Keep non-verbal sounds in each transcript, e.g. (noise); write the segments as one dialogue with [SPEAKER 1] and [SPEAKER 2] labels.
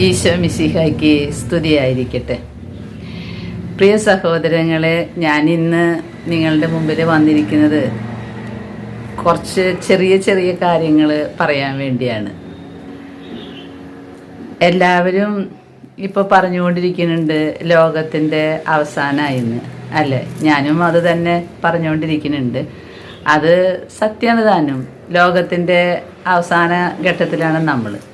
[SPEAKER 1] ഈശോ മിശിഹായ്ക്ക് സ്തുതിയായിരിക്കട്ടെ. പ്രിയ സഹോദരങ്ങളെ ഞാൻ ഇന്ന് നിങ്ങളുടെ മുമ്പിൽ വന്നിരിക്കുന്നത് കുറച്ച് ചെറിയ ചെറിയ കാര്യങ്ങൾ പറയാൻ വേണ്ടിയാണ്. എല്ലാവരും ഇപ്പോൾ പറഞ്ഞുകൊണ്ടിരിക്കുന്നുണ്ട് ലോകത്തിന്റെ അവസാനമായിന്ന് അല്ലേ? ഞാനും അത് തന്നെ പറഞ്ഞുകൊണ്ടിരിക്കുന്നുണ്ട്. അത് സത്യമാണ് താനും ലോകത്തിന്റെ അവസാന ഘട്ടത്തിലാണ് നമ്മൾ.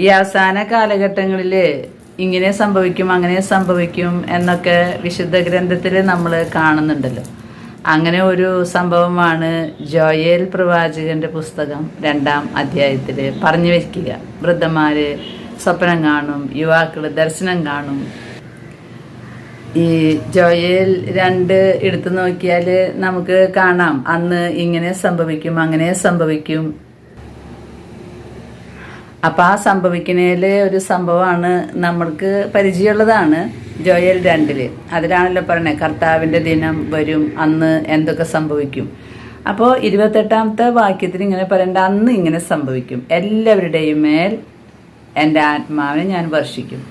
[SPEAKER 1] ഈ അവസാന കാലഘട്ടങ്ങളിൽ ഇങ്ങനെ സംഭവിക്കും അങ്ങനെ സംഭവിക്കും എന്നൊക്കെ വിശുദ്ധ ഗ്രന്ഥത്തിൽ നമ്മൾ കാണുന്നുണ്ടല്ലോ. അങ്ങനെ ഒരു സംഭവമാണ് ജോയേൽ പ്രവാചകന്റെ പുസ്തകം രണ്ടാം അധ്യായത്തിൽ പറഞ്ഞു വയ്ക്കുക വൃദ്ധന്മാര് സ്വപ്നം കാണും യുവാക്കൾ ദർശനം കാണും. ഈ ജോയേൽ രണ്ട് എടുത്തു നോക്കിയാൽ നമുക്ക് കാണാം. അന്ന് ഇങ്ങനെ സംഭവിക്കും അങ്ങനെ സംഭവിക്കും. അപ്പം ആ സംഭവിക്കുന്നതിൽ ഒരു സംഭവമാണ് നമ്മൾക്ക് പരിചയമുള്ളതാണ് ജോയൽ രണ്ടിൽ. അതിലാണല്ലോ പറഞ്ഞത് കർത്താവിന്റെ ദിനം വരും അന്ന് എന്തൊക്കെ സംഭവിക്കും. അപ്പോൾ ഇരുപത്തെട്ടാമത്തെ വാക്യത്തിൽ ഇങ്ങനെ പറയേണ്ട അന്ന് ഇങ്ങനെ സംഭവിക്കും. എല്ലാവരുടെയും മേൽ എന്റെ ആത്മാവിനെ ഞാൻ വർഷിക്കും.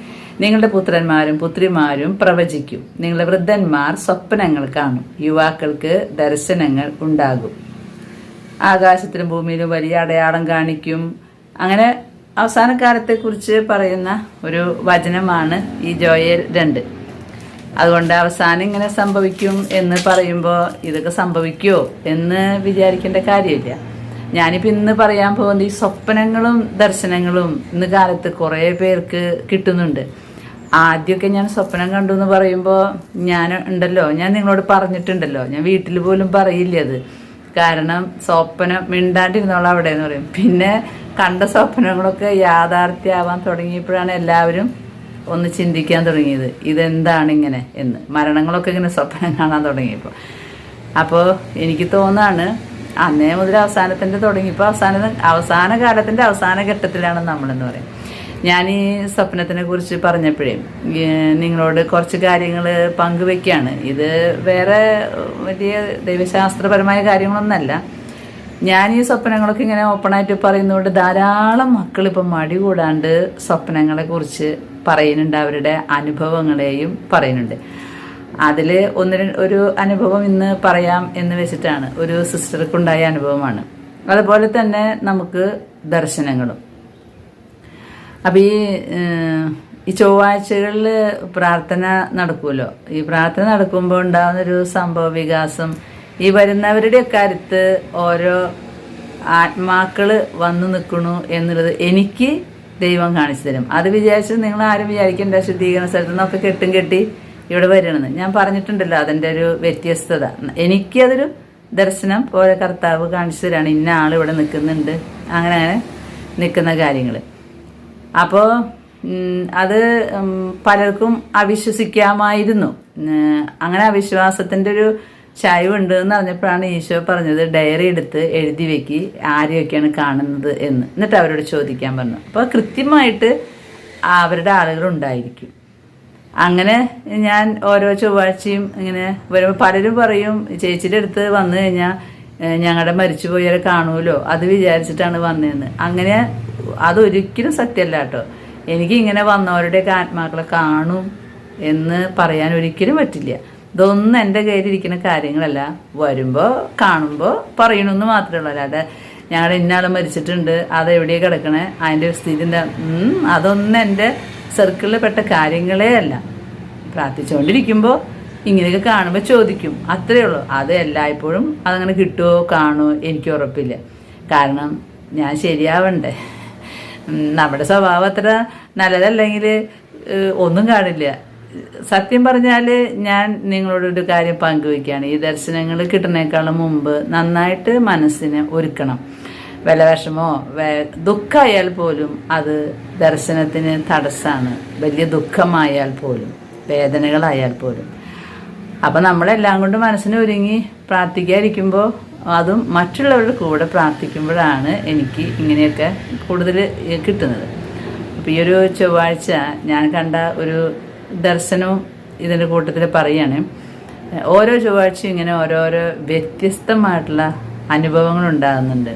[SPEAKER 1] നിങ്ങളുടെ പുത്രന്മാരും പുത്രിമാരും പ്രവചിക്കും. നിങ്ങളുടെ വൃദ്ധന്മാർ സ്വപ്നങ്ങൾ കാണും. യുവാക്കൾക്ക് ദർശനങ്ങൾ ഉണ്ടാകും. ആകാശത്തിലും ഭൂമിയിലും വലിയ അടയാളം കാണിക്കും. അങ്ങനെ അവസാന കാലത്തെക്കുറിച്ച് പറയുന്ന ഒരു വചനമാണ് ഈ ജോയൽ രണ്ട്. അതുകൊണ്ട് അവസാനം ഇങ്ങനെ സംഭവിക്കും എന്ന് പറയുമ്പോൾ ഇതൊക്കെ സംഭവിക്കുമോ എന്ന് വിചാരിക്കേണ്ട കാര്യമില്ല. ഞാനിപ്പോൾ ഇന്ന് പറയാൻ പോകുന്ന ഈ സ്വപ്നങ്ങളും ദർശനങ്ങളും ഇന്ന് കാലത്ത് കുറേ പേർക്ക് കിട്ടുന്നുണ്ട്. ആദ്യമൊക്കെ ഞാൻ സ്വപ്നം കണ്ടു എന്ന് പറയുമ്പോൾ ഞാൻ ഉണ്ടല്ലോ ഞാൻ നിങ്ങളോട് പറഞ്ഞിട്ടുണ്ടല്ലോ ഞാൻ വീട്ടിൽ പോലും പറയില്ല അത്. കാരണം സ്വപ്നം മിണ്ടാണ്ടിരുന്നോളാം അവിടെ എന്ന് പറയും. പിന്നെ കണ്ട സ്വപ്നങ്ങളൊക്കെ യാഥാർത്ഥ്യമാവാൻ തുടങ്ങിയപ്പോഴാണ് എല്ലാവരും ഒന്ന് ചിന്തിക്കാൻ തുടങ്ങിയത്. ഇതെന്താണ് ഇങ്ങനെ എന്ന്. മരണങ്ങളൊക്കെ ഇങ്ങനെ സ്വപ്നം കാണാൻ തുടങ്ങിയപ്പോൾ. അപ്പോൾ എനിക്ക് തോന്നാണ് അന്നേ മുതൽ അവസാനത്തിന്റെ തുടങ്ങിയപ്പോൾ അവസാന അവസാന കാലത്തിന്റെ അവസാന ഘട്ടത്തിലാണ് നമ്മളെന്ന് പറയും. ഞാൻ ഈ സ്വപ്നത്തിനെ കുറിച്ച് പറഞ്ഞപ്പോഴേ നിങ്ങളോട് കുറച്ച് കാര്യങ്ങൾ പങ്കുവെക്കുകയാണ് ഇത് വേറെ വലിയ ദൈവശാസ്ത്രപരമായ കാര്യങ്ങളൊന്നല്ല. ഞാൻ ഈ സ്വപ്നങ്ങളൊക്കെ ഇങ്ങനെ ഓപ്പണായിട്ട് പറയുന്നതുകൊണ്ട് ധാരാളം മക്കൾ ഇപ്പം മടി കൂടാണ്ട് സ്വപ്നങ്ങളെ കുറിച്ച് പറയുന്നുണ്ട് അവരുടെ അനുഭവങ്ങളെയും പറയുന്നുണ്ട്. അതിൽ ഒന്ന് ഒരു അനുഭവം ഇന്ന് പറയാം എന്ന് വെച്ചിട്ടാണ്. ഒരു സിസ്റ്റർക്കുണ്ടായ അനുഭവമാണ്. അതുപോലെ തന്നെ നമുക്ക് ദർശനങ്ങളും. അപ്പം ഈ ഈ ചൊവ്വാഴ്ചകളിൽ പ്രാർത്ഥന നടക്കുമല്ലോ ഈ പ്രാർത്ഥന നടക്കുമ്പോൾ ഉണ്ടാകുന്നൊരു സംഭവ വികാസം ഈ വരുന്നവരുടെയൊക്കെ അടുത്ത് ഓരോ ആത്മാക്കൾ വന്നു നിൽക്കണു എന്നുള്ളത് എനിക്ക് ദൈവം കാണിച്ചു തരും. അത് വിചാരിച്ച് നിങ്ങൾ ആരും വിചാരിക്കേണ്ട ശുദ്ധീകരണ സ്ഥലത്ത് നിന്നൊക്കെ കെട്ടും കെട്ടി ഇവിടെ വരണമെന്ന് ഞാൻ പറഞ്ഞിട്ടുണ്ടല്ലോ അതിന്റെ ഒരു വ്യത്യസ്തത. എനിക്കതൊരു ദർശനം പോലെ കർത്താവ് കാണിച്ചു തരാണ്. ഇന്ന ആൾ ഇവിടെ നിൽക്കുന്നുണ്ട്. അങ്ങനെ അങ്ങനെ നിൽക്കുന്ന കാര്യങ്ങൾ അപ്പോൾ അത് പലർക്കും അവിശ്വസിക്കാമായിരുന്നു. അങ്ങനെ അവിശ്വാസത്തിന്റെ ഒരു ചായവുണ്ട് എന്ന് പറഞ്ഞപ്പോഴാണ് ഈശോ പറഞ്ഞത് ഡയറി എടുത്ത് എഴുതി വെക്കി ആരെയൊക്കെയാണ് കാണുന്നത് എന്ന്. എന്നിട്ട് അവരോട് ചോദിക്കാൻ പറഞ്ഞു. അപ്പോൾ കൃത്യമായിട്ട് അവരുടെ ആളുകൾ ഉണ്ടായിരിക്കും. അങ്ങനെ ഞാൻ ഓരോ ചൊവ്വാഴ്ചയും ഇങ്ങനെ വരുമ്പോൾ പലരും പറയും ചേച്ചിയുടെ അടുത്ത് വന്നു കഴിഞ്ഞാൽ ഞങ്ങളുടെ മരിച്ചുപോയവരെ കാണുമല്ലോ അത് വിചാരിച്ചിട്ടാണ് വന്നതെന്ന് അങ്ങനെ അതൊരിക്കലും സത്യമല്ല കേട്ടോ. എനിക്ക് ഇങ്ങനെ വന്നവരുടെയൊക്കെ ആത്മാക്കളെ കാണും എന്ന് പറയാൻ ഒരിക്കലും പറ്റില്ല. ഇതൊന്നും എന്റെ കയ്യിലിരിക്കുന്ന കാര്യങ്ങളല്ല. വരുമ്പോൾ കാണുമ്പോൾ പറയണമെന്ന് മാത്രമേ ഉള്ളൂ. അല്ലാതെ ഞങ്ങളുടെ ഇന്നാൾ മരിച്ചിട്ടുണ്ട്. അത് എവിടെയാണ് കിടക്കണേ? അതിന്റെ സ്ഥിതി എന്താ? അതൊന്നും എന്റെ സർക്കിളിൽ പെട്ട കാര്യങ്ങളേ അല്ല. പ്രാർത്ഥിച്ചുകൊണ്ടിരിക്കുമ്പോൾ ഇങ്ങനെയൊക്കെ കാണുമ്പോൾ ചോദിക്കും. അത്രയേ ഉള്ളൂ. അത് എല്ലായ്പ്പോഴും അതങ്ങനെ കിട്ടുമോ കാണുമോ എനിക്ക് ഉറപ്പില്ല. കാരണം ഞാൻ ശരിയാവണ്ടേ. നമ്മുടെ സ്വഭാവം അത്ര നല്ലതല്ലെങ്കിൽ ഒന്നും കാണില്ല. സത്യം പറഞ്ഞാൽ ഞാൻ നിങ്ങളോടൊരു കാര്യം പങ്കുവയ്ക്കുകയാണ് ഈ ദർശനങ്ങൾ കിട്ടുന്നേക്കാളും മുമ്പ് നന്നായിട്ട് മനസ്സിനെ ഒരുക്കണം. വല്ല വിഷമോ ദുഃഖമായാൽ പോലും അത് ദർശനത്തിന് തടസ്സമാണ് വലിയ ദുഃഖമായാൽ പോലും വേദനകളായാൽ പോലും. അപ്പം നമ്മളെല്ലാം കൊണ്ട് മനസ്സിനെ ഒരുങ്ങി പ്രാർത്ഥിക്കാതിരിക്കുമ്പോൾ അതും മറ്റുള്ളവരുടെ കൂടെ പ്രാർത്ഥിക്കുമ്പോഴാണ് എനിക്ക് ഇങ്ങനെയൊക്കെ കൂടുതൽ കിട്ടുന്നത്. അപ്പോൾ ഈ ഒരു ചൊവ്വാഴ്ച ഞാൻ കണ്ട ഒരു ദർശനവും ഇതിന്റെ കൂട്ടത്തിൽ പറയുകയാണ് ഓരോ ചൊവ്വാഴ്ചയും ഇങ്ങനെ ഓരോരോ വ്യത്യസ്തമായിട്ടുള്ള അനുഭവങ്ങൾ ഉണ്ടാകുന്നുണ്ട്.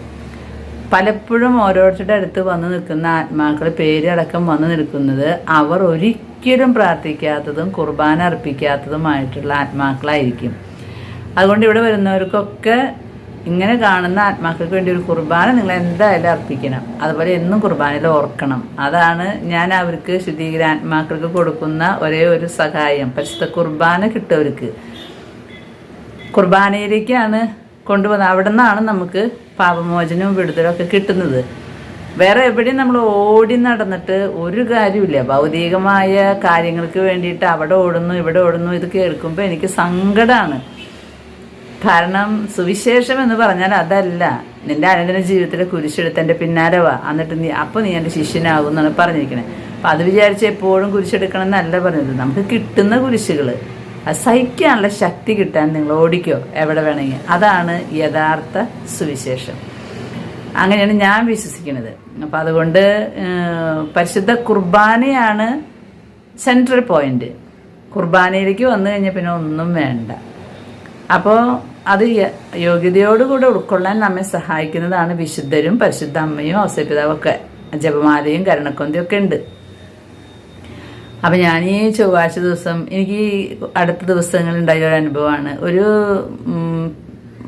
[SPEAKER 1] പലപ്പോഴും ഓരോരുത്തരുടെ അടുത്ത് വന്ന് നിൽക്കുന്ന ആത്മാക്കൾ പേരടക്കം വന്ന് നിൽക്കുന്നത് അവർ ഒരിക്കലും പ്രാർത്ഥിക്കാത്തതും കുർബാന അർപ്പിക്കാത്തതുമായിട്ടുള്ള ആത്മാക്കളായിരിക്കും. അതുകൊണ്ട് ഇവിടെ വരുന്നവർക്കൊക്കെ ഇങ്ങനെ കാണുന്ന ആത്മാക്കൾക്ക് വേണ്ടി ഒരു കുർബാന നിങ്ങൾ എന്തായാലും അർപ്പിക്കണം. അതുപോലെ എന്നും കുർബാനയിൽ ഓർക്കണം. അതാണ് ഞാൻ അവർക്ക് ശുദ്ധീകര ആത്മാക്കൾക്ക് കൊടുക്കുന്ന ഒരേ ഒരു സഹായം പരിശുദ്ധ കുർബാന കിട്ടവർക്ക് കുർബാനയിലേക്കാണ് കൊണ്ടുവന്നത്. അവിടെ നിന്നാണ് നമുക്ക് പാപമോചനവും വിടുതലും ഒക്കെ കിട്ടുന്നത്. വേറെ എവിടെയും നമ്മൾ ഓടി നടന്നിട്ട് ഒരു കാര്യമില്ല ഭൗതികമായ കാര്യങ്ങൾക്ക് വേണ്ടിയിട്ട് അവിടെ ഓടുന്നു ഇവിടെ ഓടുന്നു ഇത് കേൾക്കുമ്പോൾ എനിക്ക് സങ്കടമാണ് കാരണം സുവിശേഷം എന്ന് പറഞ്ഞാൽ അതല്ല. നിന്റെ അനുദിന ജീവിതത്തിലെ കുരിശെടുത്ത് എന്റെ പിന്നാലെ വാ. എന്നിട്ട് നീ അപ്പോൾ നീ എന്റെ ശിഷ്യനാകും എന്നാണ് പറഞ്ഞിരിക്കുന്നത് അപ്പോൾ അത് വിചാരിച്ച് എപ്പോഴും കുരിശെടുക്കണം എന്നല്ല പറഞ്ഞത്. നമുക്ക് കിട്ടുന്ന കുരിശുകൾ അത് സഹിക്കാനുള്ള ശക്തി കിട്ടാൻ നിങ്ങൾ ഓടിക്കോ എവിടെ വേണമെങ്കിൽ. അതാണ് യഥാർത്ഥ സുവിശേഷം. അങ്ങനെയാണ് ഞാൻ വിശ്വസിക്കുന്നത്. അപ്പോൾ അതുകൊണ്ട് പരിശുദ്ധ കുർബാനയാണ് സെൻട്രൽ പോയിന്റ് കുർബാനയിലേക്ക് വന്നു കഴിഞ്ഞാൽ പിന്നെ ഒന്നും വേണ്ട. അപ്പോൾ അത് യോഗ്യതയോടുകൂടെ ഉൾക്കൊള്ളാൻ നമ്മെ സഹായിക്കുന്നതാണ് വിശുദ്ധരും പരിശുദ്ധ അമ്മയും ഔസപിതാവും ഒക്കെ ജപമാലയും കരണക്കൊന്തി ഒക്കെ ഉണ്ട്. അപ്പം ഞാൻ ഈ ചൊവ്വാഴ്ച ദിവസം എനിക്ക് അടുത്ത ദിവസങ്ങളിൽ ഉണ്ടായ ഒരു അനുഭവമാണ്. ഒരു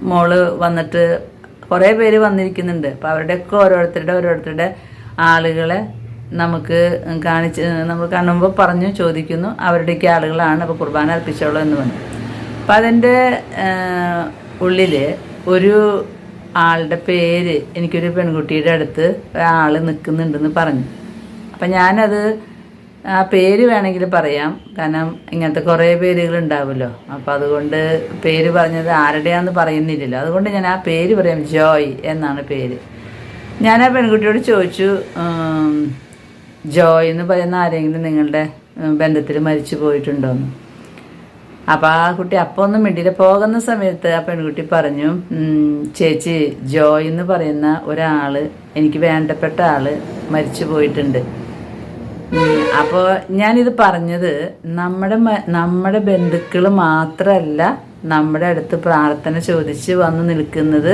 [SPEAKER 1] മോൾ വന്നിട്ട് കുറേ പേര് വന്നിരിക്കുന്നുണ്ട്. അപ്പം അവരുടെയൊക്കെ ഓരോരുത്തരുടെ ഓരോരുത്തരുടെ ആളുകളെ നമുക്ക് കാണിച്ച് നമുക്ക് കാണുമ്പോൾ പറഞ്ഞു ചോദിക്കുന്നു. അവരുടെയൊക്കെ ആളുകളാണ് അപ്പോൾ കുർബാന അർപ്പിച്ചോളൂ എന്ന് പറഞ്ഞു. അപ്പം അതിന്റെ ഉള്ളിൽ ഒരു ആളുടെ പേര് എനിക്കൊരു പെൺകുട്ടിയുടെ അടുത്ത് ഒരാൾ നിൽക്കുന്നുണ്ടെന്ന് പറഞ്ഞു. അപ്പം ഞാനത് ആ പേര് വേണമെങ്കിൽ പറയാം. കാരണം ഇങ്ങനത്തെ കുറേ പേരുകൾ ഉണ്ടാവുമല്ലോ അപ്പം അതുകൊണ്ട് പേര് പറഞ്ഞത് ആരുടെയാന്ന് പറയുന്നില്ലല്ലോ. അതുകൊണ്ട് ഞാൻ ആ പേര് പറയാം ജോയ് എന്നാണ് പേര്. ഞാൻ ആ പെൺകുട്ടിയോട് ചോദിച്ചു ജോയ് എന്ന് പറയുന്ന ആരെങ്കിലും നിങ്ങളുടെ ബന്ധത്തിൽ മരിച്ചു പോയിട്ടുണ്ടോന്ന്. അപ്പോൾ ആ കുട്ടി അപ്പോൾ ഒന്നും മിണ്ടിയില്ല പോകുന്ന സമയത്ത് ആ പെൺകുട്ടി പറഞ്ഞു ചേച്ചി ജോയ് എന്ന് പറയുന്ന ഒരാൾ എനിക്ക് വേണ്ടപ്പെട്ട ആൾ മരിച്ചു പോയിട്ടുണ്ട്. അപ്പോൾ ഞാനിത് പറഞ്ഞത് നമ്മുടെ നമ്മുടെ ബന്ധുക്കൾ മാത്രമല്ല നമ്മുടെ അടുത്ത് പ്രാർത്ഥന ചോദിച്ച് വന്നു നിൽക്കുന്നത്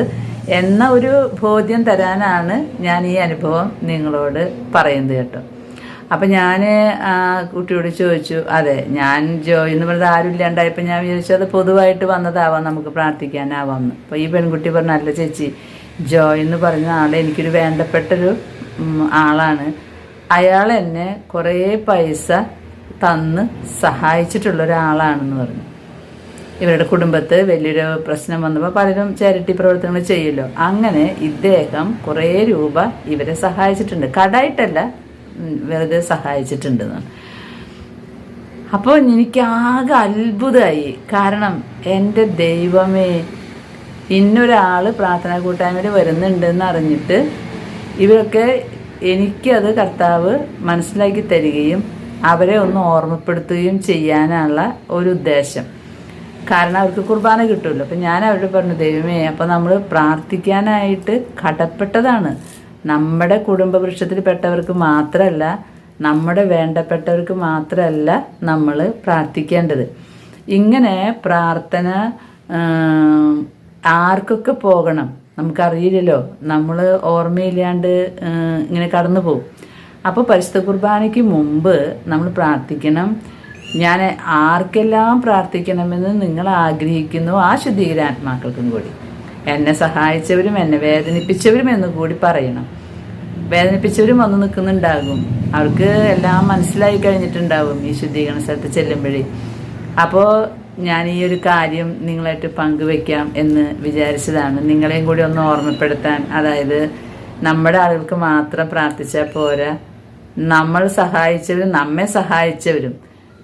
[SPEAKER 1] എന്ന ഒരു ബോധ്യം തരാനാണ് ഞാൻ ഈ അനുഭവം നിങ്ങളോട് പറയുന്നത് കേട്ടോ. അപ്പം ഞാൻ കുട്ടിയോട് ചോദിച്ചു അതെ ഞാൻ ജോയി എന്ന് പറഞ്ഞത് ആരും ഇല്ലാണ്ടായപ്പോൾ ഞാൻ വിചാരിച്ചു അത് പൊതുവായിട്ട് വന്നതാവാം നമുക്ക് പ്രാർത്ഥിക്കാനാവാം എന്ന് അപ്പോൾ ഈ പെൺകുട്ടി പറഞ്ഞു അല്ല ചേച്ചി ജോയ് എന്ന് പറഞ്ഞ ആൾ എനിക്കൊരു വേണ്ടപ്പെട്ടൊരു ആളാണ്. അയാൾ എന്നെ കുറേ പൈസ തന്ന് സഹായിച്ചിട്ടുള്ള ഒരാളാണെന്ന് പറഞ്ഞു. ഇവരുടെ കുടുംബത്ത് വലിയൊരു പ്രശ്നം വന്നപ്പോൾ പലരും ചാരിറ്റി പ്രവർത്തനങ്ങൾ ചെയ്യുമല്ലോ അങ്ങനെ ഇദ്ദേഹം കുറേ രൂപ ഇവരെ സഹായിച്ചിട്ടുണ്ട്. കടായിട്ടല്ല വെറുതെ സഹായിച്ചിട്ടുണ്ട് എന്നാണ് അപ്പോൾ എനിക്ക് ആകെ അത്ഭുതമായി. കാരണം എന്റെ ദൈവമേ ഇന്നൊരാൾ പ്രാർത്ഥനാ കൂട്ടായ്മയിൽ വരുന്നുണ്ടെന്ന് അറിഞ്ഞിട്ട് ഇവരൊക്കെ എനിക്കത് കർത്താവ് മനസ്സിലാക്കി തരികയും അവരെ ഒന്ന് ഓർമ്മപ്പെടുത്തുകയും ചെയ്യാനുള്ള ഒരു ഉദ്ദേശം. കാരണം അവർക്ക് കുർബാന കിട്ടുമല്ലോ. അപ്പം ഞാൻ അവരോട് പറഞ്ഞു ദൈവമേ അപ്പം നമ്മൾ പ്രാർത്ഥിക്കാനായിട്ട് കടപ്പെട്ടതാണ്. നമ്മുടെ കുടുംബ വൃക്ഷത്തിൽ പെട്ടവർക്ക് മാത്രമല്ല നമ്മുടെ വേണ്ടപ്പെട്ടവർക്ക് മാത്രമല്ല നമ്മൾ പ്രാർത്ഥിക്കേണ്ടത്. ഇങ്ങനെ പ്രാർത്ഥന ആർക്കൊക്കെ പോകണം? നമുക്കറിയില്ലല്ലോ. നമ്മൾ ഓർമ്മയില്ലാണ്ട് ഇങ്ങനെ കടന്നു പോകും. അപ്പോൾ പരിശുദ്ധ കുർബാനയ്ക്ക് മുമ്പ് നമ്മൾ പ്രാർത്ഥിക്കണം. ഞാൻ ആർക്കെല്ലാം പ്രാർത്ഥിക്കണമെന്ന് നിങ്ങൾ ആഗ്രഹിക്കുന്നു ആ ശുദ്ധീകരാത്മാക്കൾക്കും കൂടി. എന്നെ സഹായിച്ചവരും എന്നെ വേദനിപ്പിച്ചവരും എന്ന് കൂടി പറയണം. വേദനിപ്പിച്ചവരും വന്ന് നിൽക്കുന്നുണ്ടാകും. അവർക്ക് എല്ലാം മനസ്സിലായി കഴിഞ്ഞിട്ടുണ്ടാകും ഈ ശുദ്ധീകരണ സ്ഥലത്ത് ചെല്ലുമ്പോഴേ. അപ്പോൾ ഞാൻ ഈ ഒരു കാര്യം നിങ്ങളായിട്ട് പങ്കുവെക്കാം എന്ന് വിചാരിച്ചതാണ്. നിങ്ങളെയും കൂടി ഒന്ന് ഓർമ്മപ്പെടുത്താൻ. അതായത് നമ്മുടെ ആളുകൾക്ക് മാത്രം പ്രാർത്ഥിച്ചാൽ പോരാ. നമ്മൾ സഹായിച്ചവരും നമ്മെ സഹായിച്ചവരും.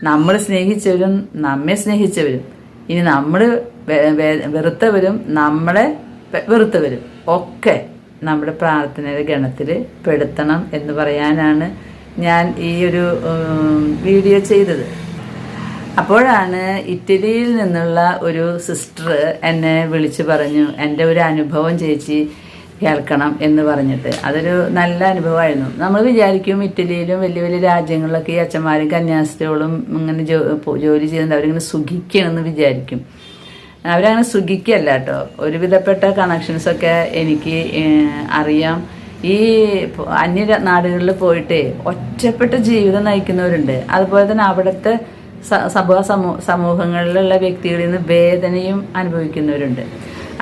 [SPEAKER 1] നമ്മൾ സ്നേഹിച്ചവരും നമ്മെ സ്നേഹിച്ചവരും. ഇനി നമ്മൾ വെറുത്തവരും നമ്മളെ വെറുത്തവരും ഒക്കെ നമ്മുടെ പ്രാർത്ഥനയുടെ ഗണത്തിൽ പെടുത്തണം എന്ന് പറയാനാണ് ഞാൻ ഈ ഒരു വീഡിയോ ചെയ്തത്. അപ്പോഴാണ് ഇറ്റലിയിൽ നിന്നുള്ള ഒരു സിസ്റ്റർ എന്നെ വിളിച്ചു പറഞ്ഞു എന്റെ ഒരു അനുഭവം ചേച്ചി കേൾക്കണം എന്ന് പറഞ്ഞിട്ട്. അതൊരു നല്ല അനുഭവമായിരുന്നു. നമ്മൾ വിചാരിക്കും ഇറ്റലിയിലും വലിയ വലിയ രാജ്യങ്ങളിലൊക്കെ ഈ അച്ഛന്മാരും കന്യാസ്ത്രീകളും ഇങ്ങനെ ജോലി ചെയ്യുന്നത് അവരിങ്ങനെ സുഖിക്കണമെന്ന് വിചാരിക്കും. അവരങ്ങനെ സുഖിക്കല്ല കേട്ടോ. ഒരുവിധപ്പെട്ട കണക്ഷൻസൊക്കെ എനിക്ക് അറിയാം. ഈ അന്യ നാടുകളിൽ പോയിട്ട് ഒറ്റപ്പെട്ട ജീവിതം നയിക്കുന്നവരുണ്ട്. അതുപോലെ തന്നെ അവിടുത്തെ സഭാ സഭ സമൂ സമൂഹങ്ങളിലുള്ള വ്യക്തികളിൽ നിന്ന് വേദനയും അനുഭവിക്കുന്നവരുണ്ട്.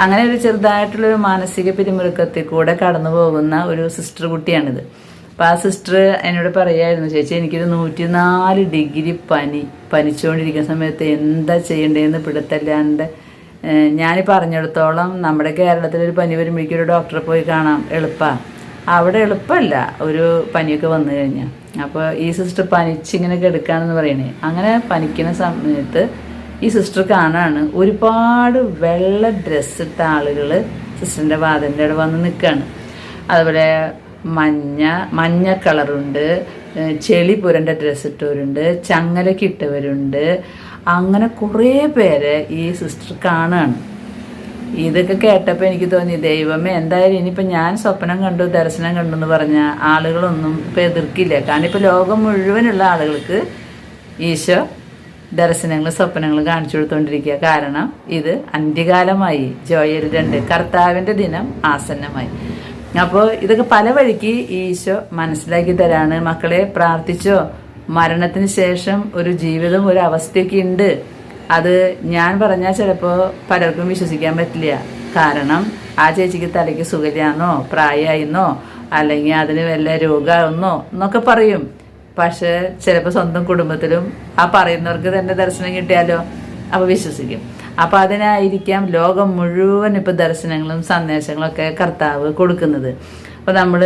[SPEAKER 1] അങ്ങനെ ഒരു ചെറുതായിട്ടുള്ള ഒരു മാനസിക പിരിമുറുക്കത്തിൽ കൂടെ കടന്നു പോകുന്ന ഒരു സിസ്റ്റർ കുട്ടിയാണിത്. അപ്പം ആ സിസ്റ്റർ എന്നോട് പറയായിരുന്നു ചേച്ചി എനിക്കൊരു നൂറ്റിനാല് ഡിഗ്രി പനി പനിച്ചുകൊണ്ടിരിക്കുന്ന സമയത്ത് എന്താ ചെയ്യേണ്ടതെന്ന് പിടുത്തല്ലാണ്ട് ഞാൻ പറഞ്ഞിടത്തോളം നമ്മുടെ കേരളത്തിൽ ഒരു പനി വരുമ്പോഴേക്കും ഒരു ഡോക്ടറെ പോയി കാണാം. എളുപ്പമാണ് അവിടെ എളുപ്പമല്ല ഒരു പനിയൊക്കെ വന്നു കഴിഞ്ഞാൽ അപ്പോൾ ഈ സിസ്റ്റർ പനിച്ചിങ്ങനെ കിടക്കുകയാണെന്ന് പറയണേ. അങ്ങനെ പനിക്കുന്ന സമയത്ത് ഈ സിസ്റ്റർ കാണാണ്. ഒരുപാട് വെള്ള ഡ്രസ്സ് ഇട്ട ആളുകൾ സിസ്റ്ററിന്റെ വാതിലിന്റെ അവിടെ വന്ന് നിൽക്കുകയാണ് അതുപോലെ മഞ്ഞ മഞ്ഞ കളറുണ്ട് ചെളി പുരണ്ട ഡ്രസ്സ് ഇട്ടവരുണ്ട്. ചങ്ങലയ്ക്ക് ഇട്ടവരുണ്ട്. അങ്ങനെ കുറേ പേരെ ഈ സിസ്റ്റർ കാണുകയാണ് ഇതൊക്കെ കേട്ടപ്പോൾ എനിക്ക് തോന്നി ദൈവമേ എന്തായാലും ഇനിയിപ്പോൾ ഞാൻ സ്വപ്നം കണ്ടു ദർശനം കണ്ടു എന്ന് പറഞ്ഞ ആളുകളൊന്നും ഇപ്പോൾ എതിർക്കില്ല. കാരണം ഇപ്പോൾ ലോകം മുഴുവനുള്ള ആളുകൾക്ക് ഈശോ ദർശനങ്ങൾ സ്വപ്നങ്ങൾ കാണിച്ചു കൊടുത്തുകൊണ്ടിരിക്കുക കാരണം ഇത് അന്ത്യകാലമായി. ജോയൽ രണ്ട് കർത്താവിന്റെ ദിനം ആസന്നമായി. അപ്പോൾ ഇതൊക്കെ പല വഴിക്ക് ഈശോ മനസ്സിലാക്കി തരാണ്. മക്കളെ പ്രാർത്ഥിച്ചോ? മരണത്തിന് ശേഷം ഒരു ജീവിതം ഒരു അവസ്ഥയൊക്കെ ഉണ്ട്. അത് ഞാൻ പറഞ്ഞാൽ ചിലപ്പോൾ പലർക്കും വിശ്വസിക്കാൻ പറ്റില്ല. കാരണം ആ ചേച്ചിക്ക് തലയ്ക്ക് സുഖമില്ലാന്നോ പ്രായമായിന്നോ അല്ലെങ്കിൽ അതിന് വല്ല രോഗമാകുന്നോ എന്നൊക്കെ പറയും. പക്ഷെ ചിലപ്പോൾ സ്വന്തം കുടുംബത്തിലും ആ പറയുന്നവർക്ക് തന്നെ ദർശനം കിട്ടിയാലോ? അപ്പോൾ വിശ്വസിക്കും. അപ്പോൾ അതിനായിരിക്കാം ലോകം മുഴുവൻ ഇപ്പോൾ ദർശനങ്ങളും സന്ദേശങ്ങളും ഒക്കെ കർത്താവ് കൊടുക്കുന്നത്. അപ്പോൾ നമ്മൾ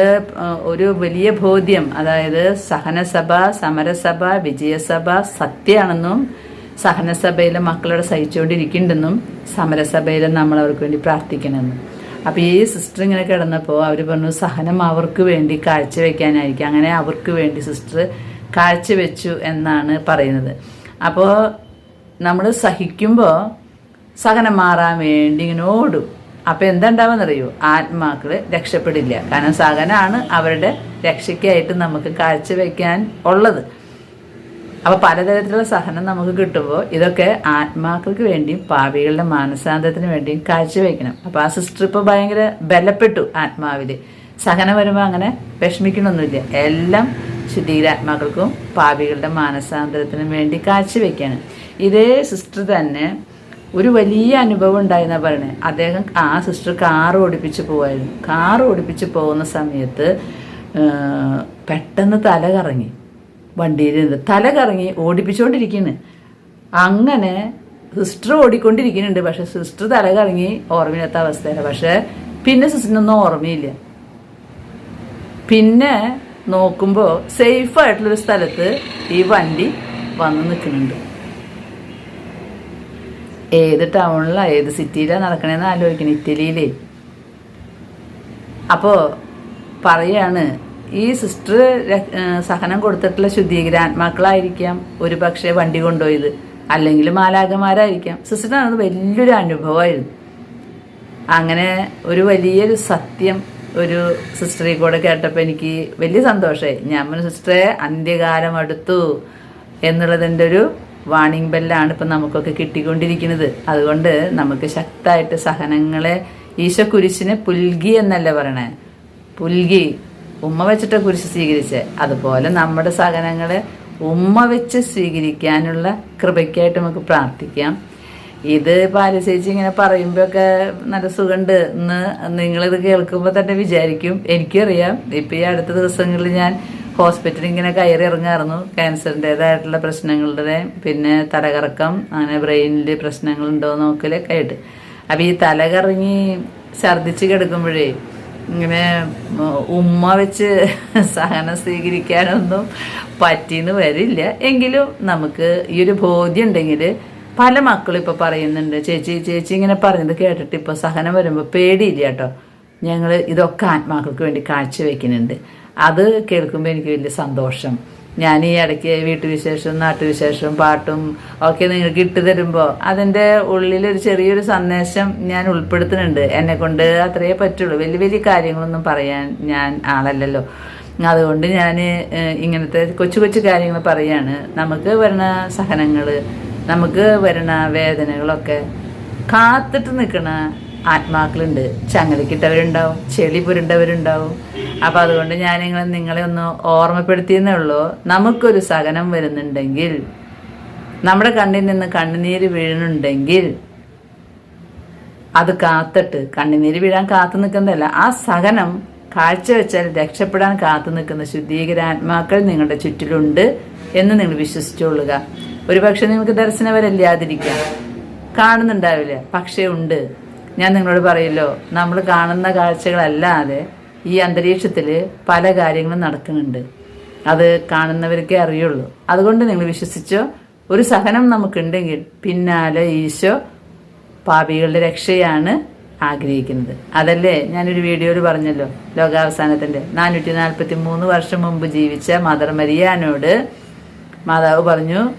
[SPEAKER 1] ഒരു വലിയ ബോധ്യം അതായത് സഹനസഭ സമരസഭ വിജയസഭ സത്യമാണെന്നും സഹനസഭയിലെ മക്കളോട് സഹിച്ചുകൊണ്ടിരിക്കുന്നുണ്ടെന്നും സമരസഭയിൽ നമ്മൾ അവർക്ക് വേണ്ടി പ്രാർത്ഥിക്കണമെന്നും. അപ്പോൾ ഈ സിസ്റ്റർ ഇങ്ങനെ കിടന്നപ്പോൾ അവർ പറഞ്ഞു സഹനം അവർക്ക് വേണ്ടി കാഴ്ചവെക്കാനായിരിക്കും അങ്ങനെ അവർക്ക് വേണ്ടി സിസ്റ്റർ കാഴ്ചവെച്ചു എന്നാണ് പറയുന്നത്. അപ്പോൾ നമ്മൾ സഹിക്കുമ്പോൾ സഹനം മാറാൻ വേണ്ടി ഇങ്ങനെ ഓടും. അപ്പോൾ എന്താണ്ടാവുമെന്നറിയോ? ആത്മാക്കൾ രക്ഷപ്പെടില്ല. കാരണം സഹനമാണ് അവരുടെ രക്ഷയ്ക്കായിട്ട് നമുക്ക് കാഴ്ചവെക്കാൻ ഉള്ളത്. അപ്പോൾ പലതരത്തിലുള്ള സഹനം നമുക്ക് കിട്ടുമ്പോൾ ഇതൊക്കെ ആത്മാക്കൾക്ക് വേണ്ടിയും പാപികളുടെ മാനസാന്തരത്തിന് വേണ്ടിയും കാഴ്ചവെക്കണം. അപ്പോൾ ആ സിസ്റ്റർ ഇപ്പോൾ ഭയങ്കര ബലപ്പെട്ടു ആത്മാവിൽ സഹനം വരുമ്പോൾ അങ്ങനെ വിഷമിക്കണമൊന്നുമില്ല എല്ലാം ശുദ്ധീരാത്മാക്കൾക്കും പാപികളുടെ മാനസാന്തരത്തിനും വേണ്ടി കാഴ്ചവെക്കാണ്. ഇതേ സിസ്റ്റർ തന്നെ ഒരു വലിയ അനുഭവം ഉണ്ടായിരുന്നാ പറയണേ. അദ്ദേഹം ആ സിസ്റ്റർ കാർ ഓടിപ്പിച്ച് പോവായിരുന്നു. കാർ ഓടിപ്പിച്ച് പോകുന്ന സമയത്ത് പെട്ടെന്ന് തല കറങ്ങി വണ്ടിയിൽ തല കറങ്ങി ഓടിപ്പിച്ചുകൊണ്ടിരിക്കുന്നു അങ്ങനെ സിസ്റ്റർ ഓടിക്കൊണ്ടിരിക്കുന്നുണ്ട് പക്ഷെ സിസ്റ്റർ തല കറങ്ങി ഓർമ്മയില്ലാത്ത അവസ്ഥയാണ്. പക്ഷെ പിന്നെ സിസ്റ്ററിനൊന്നും ഓർമ്മയില്ല. പിന്നെ നോക്കുമ്പോൾ സേഫ് ആയിട്ടുള്ളൊരു സ്ഥലത്ത് ഈ വണ്ടി വന്ന് നിൽക്കുന്നുണ്ട്. ഏത് ടൗണിലാണ് ഏത് സിറ്റിയിലാണ് നടക്കണേന്ന് ആലോചിക്കണം ഇറ്റലിയിലേ. അപ്പോൾ പറയാണ് ഈ സിസ്റ്റർ സഹനം കൊടുത്തിട്ടുള്ള ശുദ്ധീകരാത്മാക്കളായിരിക്കാം ഒരു പക്ഷേ വണ്ടി കൊണ്ടുപോയത്. അല്ലെങ്കിൽ മാലാകമാരായിരിക്കാം സിസ്റ്ററിനത് വലിയൊരു അനുഭവമായിരുന്നു. അങ്ങനെ ഒരു വലിയൊരു സത്യം ഒരു സിസ്റ്ററിൽ കൂടെ കേട്ടപ്പോൾ എനിക്ക് വലിയ സന്തോഷമായി. ഞാൻ പറഞ്ഞു, സിസ്റ്ററെ അന്ത്യകാലം അടുത്തു എന്നുള്ളതിന്റെ ഒരു വാണിംഗ് ബെല്ലാണ് ഇപ്പം നമുക്കൊക്കെ കിട്ടിക്കൊണ്ടിരിക്കുന്നത്. അതുകൊണ്ട് നമുക്ക് ശക്തമായിട്ട് സഹനങ്ങളെ ഈശോ കുരിശിനെ പുൽകി എന്നല്ലേ പറയണേ? പുൽകി. ഉമ്മ വെച്ചിട്ട് കുരിശ് സ്വീകരിച്ച്. അതുപോലെ നമ്മുടെ സഹനങ്ങളെ ഉമ്മ വെച്ച് സ്വീകരിക്കാനുള്ള കൃപയ്ക്കായിട്ട് നമുക്ക് പ്രാർത്ഥിക്കാം. ഇത് പാലസേച്ചി ഇങ്ങനെ പറയുമ്പോഴൊക്കെ നല്ല സുഖമുണ്ട് എന്ന് നിങ്ങളിത് കേൾക്കുമ്പോൾ തന്നെ വിചാരിക്കും. എനിക്കറിയാം. ഇപ്പം ഈ അടുത്ത ദിവസങ്ങളിൽ ഞാൻ ഹോസ്പിറ്റലിൽ ഇങ്ങനെ കയറി ഇറങ്ങാറുന്നു. ക്യാൻസറിന്റെതായിട്ടുള്ള പ്രശ്നങ്ങളുടെ പിന്നെ തലകറക്കം അങ്ങനെ ബ്രെയിനിൽ പ്രശ്നങ്ങളുണ്ടോ നോക്കലൊക്കെ ആയിട്ട്. അപ്പം ഈ തലകറങ്ങി ഛർദ്ദിച്ച് കിടക്കുമ്പോഴേ ഇങ്ങനെ ഉമ്മ വെച്ച് (laughs) സഹനം സ്വീകരിക്കാനൊന്നും പറ്റിയെന്ന് വരില്ല. എങ്കിലും നമുക്ക് ഈ ഒരു ബോധ്യം ഉണ്ടെങ്കിൽ പല മക്കളും ഇപ്പോൾ പറയുന്നുണ്ട് ചേച്ചി ചേച്ചി ഇങ്ങനെ പറയുന്നത് കേട്ടിട്ട് ഇപ്പോൾ സഹനം വരുമ്പോൾ പേടിയില്ല കേട്ടോ. ഞങ്ങൾ ഇതൊക്കെ ആത്മാക്കൾക്ക് വേണ്ടി കാഴ്ചവെക്കുന്നുണ്ട്. അത് കേൾക്കുമ്പോൾ എനിക്ക് വലിയ സന്തോഷം. ഞാൻ ഈ ഇടയ്ക്ക് വീട്ടുവിശേഷവും നാട്ടുവിശേഷം പാട്ടും ഒക്കെ നിങ്ങൾക്ക് ഇട്ട് തരുമ്പോൾ അതിന്റെ ഉള്ളിലൊരു ചെറിയൊരു സന്ദേശം ഞാൻ ഉൾപ്പെടുത്തുന്നുണ്ട്. എന്നെ കൊണ്ട് അത്രയേ പറ്റുള്ളൂ. വലിയ വലിയ കാര്യങ്ങളൊന്നും പറയാൻ ഞാൻ ആളല്ലല്ലോ. അതുകൊണ്ട് ഞാൻ ഇങ്ങനത്തെ കൊച്ചു കൊച്ചു കാര്യങ്ങൾ പറയാണ്. നമുക്ക് വരണ സഹനങ്ങൾ നമുക്ക് വരണ വേദനകളൊക്കെ കാത്തിട്ട് നിൽക്കണ ആത്മാക്കളുണ്ട്. ചങ്ങലക്കിട്ടവരുണ്ടാവും ചെളി പുരണ്ടവരുണ്ടാവും അപ്പം അതുകൊണ്ട് ഞാൻ നിങ്ങളെ നിങ്ങളെ ഒന്ന് ഓർമ്മപ്പെടുത്തിയെന്നേ ഉള്ളൂ. നമുക്കൊരു സഹനം വരുന്നുണ്ടെങ്കിൽ നമ്മുടെ കണ്ണിൽ നിന്ന് കണ്ണുനീര് വീഴുന്നുണ്ടെങ്കിൽ അത് കാത്തിട്ട് കണ്ണുനീര് വീഴാൻ കാത്തു നിൽക്കുന്നതല്ല. ആ സഹനം കാഴ്ചവെച്ചാൽ രക്ഷപ്പെടാൻ കാത്തു നിൽക്കുന്ന ശുദ്ധീകരാത്മാക്കൾ നിങ്ങളുടെ ചുറ്റിലുണ്ട് എന്ന് നിങ്ങൾ വിശ്വസിച്ചുകൊള്ളുക. ഒരുപക്ഷെ നിങ്ങൾക്ക് ദർശനവരല്ലാതിരിക്കാം. കാണുന്നുണ്ടാവില്ല. പക്ഷേ ഉണ്ട്. ഞാൻ നിങ്ങളോട് പറയല്ലോ നമ്മൾ കാണുന്ന കാഴ്ചകളല്ലാതെ ഈ അന്തരീക്ഷത്തിൽ പല കാര്യങ്ങളും നടക്കുന്നുണ്ട്. അത് കാണുന്നവർക്കേ അറിയുള്ളൂ. അതുകൊണ്ട് നിങ്ങൾ വിശ്വസിച്ചോ ഒരു സഹനം നമുക്കുണ്ടെങ്കിൽ പിന്നാലെ ഈശോ പാപികളുടെ രക്ഷയാണ് ആഗ്രഹിക്കുന്നത്. അതല്ലേ? ഞാനൊരു വീഡിയോയിൽ പറഞ്ഞല്ലോ ലോകാവസാനത്തിന്റെ നാനൂറ്റി നാൽപ്പത്തി മൂന്ന് വർഷം മുമ്പ് ജീവിച്ച മദർ മരിയാനോട് മാതാവ് പറഞ്ഞു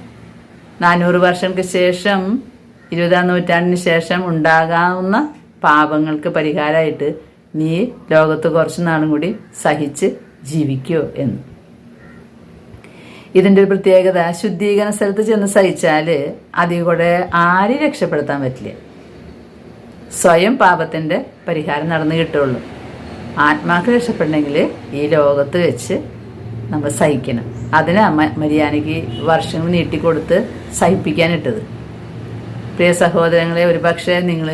[SPEAKER 1] നാനൂറ് വർഷങ്ങൾക്ക് ശേഷം ഇരുപതാം നൂറ്റാണ്ടിന് ശേഷം ഉണ്ടാകാവുന്ന പാപങ്ങൾക്ക് പരിഹാരമായിട്ട് നീ ലോകത്ത് കുറച്ച് നാളും കൂടി സഹിച്ച് ജീവിക്കോ എന്ന്. ഇതിന്റെ ഒരു പ്രത്യേകത ശുദ്ധീകരണ സ്ഥലത്ത് ചെന്ന് സഹിച്ചാൽ അതിൽ കൂടെ ആരും രക്ഷപ്പെടുത്താൻ പറ്റില്ല. സ്വയം പാപത്തിന്റെ പരിഹാരം നടന്നു കിട്ടുള്ളൂ. ആത്മാക്ക് രക്ഷപ്പെടണമെങ്കിൽ ഈ ലോകത്ത് വെച്ച് നമ്മൾ സഹിക്കണം. അതിനാ മര്യാദയ്ക്ക് വർഷങ്ങൾ നീട്ടിക്കൊടുത്ത് സഹിപ്പിക്കാനിട്ടത്. പ്രിയ സഹോദരങ്ങളെ ഒരുപക്ഷെ നിങ്ങൾ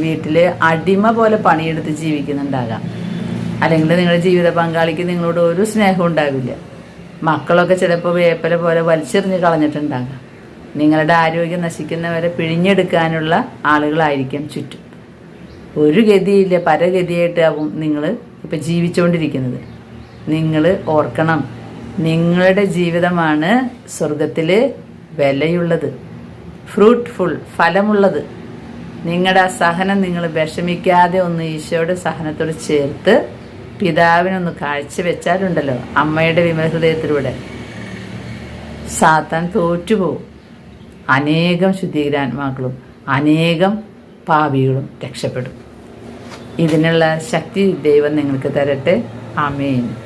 [SPEAKER 1] വീട്ടിൽ അടിമ പോലെ പണിയെടുത്ത് ജീവിക്കുന്നുണ്ടാകാം. അല്ലെങ്കിൽ നിങ്ങളുടെ ജീവിത പങ്കാളിക്ക് നിങ്ങളോട് ഒരു സ്നേഹം ഉണ്ടാവില്ല. മക്കളൊക്കെ ചിലപ്പോൾ വേപ്പല പോലെ വലിച്ചെറിഞ്ഞ് കളഞ്ഞിട്ടുണ്ടാകാം. നിങ്ങളുടെ ആരോഗ്യം നശിക്കുന്നവരെ പിഴിഞ്ഞെടുക്കാനുള്ള ആളുകളായിരിക്കും ചുറ്റും. ഒരു ഗതിയില്ല പരഗതിയായിട്ടാവും നിങ്ങൾ ഇപ്പം ജീവിച്ചുകൊണ്ടിരിക്കുന്നത് നിങ്ങൾ ഓർക്കണം നിങ്ങളുടെ ജീവിതമാണ് സ്വർഗത്തിൽ വിലയുള്ളത്. ഫ്രൂട്ട്ഫുൾ ഫലമുള്ളത്. നിങ്ങളുടെ ആ സഹനം നിങ്ങൾ വിഷമിക്കാതെ ഒന്ന് ഈശോയുടെ സഹനത്തോട് ചേർത്ത് പിതാവിനൊന്ന് കാഴ്ചവെച്ചാലുണ്ടല്ലോ അമ്മയുടെ വിമഹൃദയത്തിലൂടെ സാത്താൻ തോറ്റുപോകും. അനേകം ശുദ്ധീകരാത്മാക്കളും അനേകം പാപികളും രക്ഷപ്പെടും. ഇതിനുള്ള ശക്തി ദൈവം നിങ്ങൾക്ക് തരട്ടെ. ആമേൻ.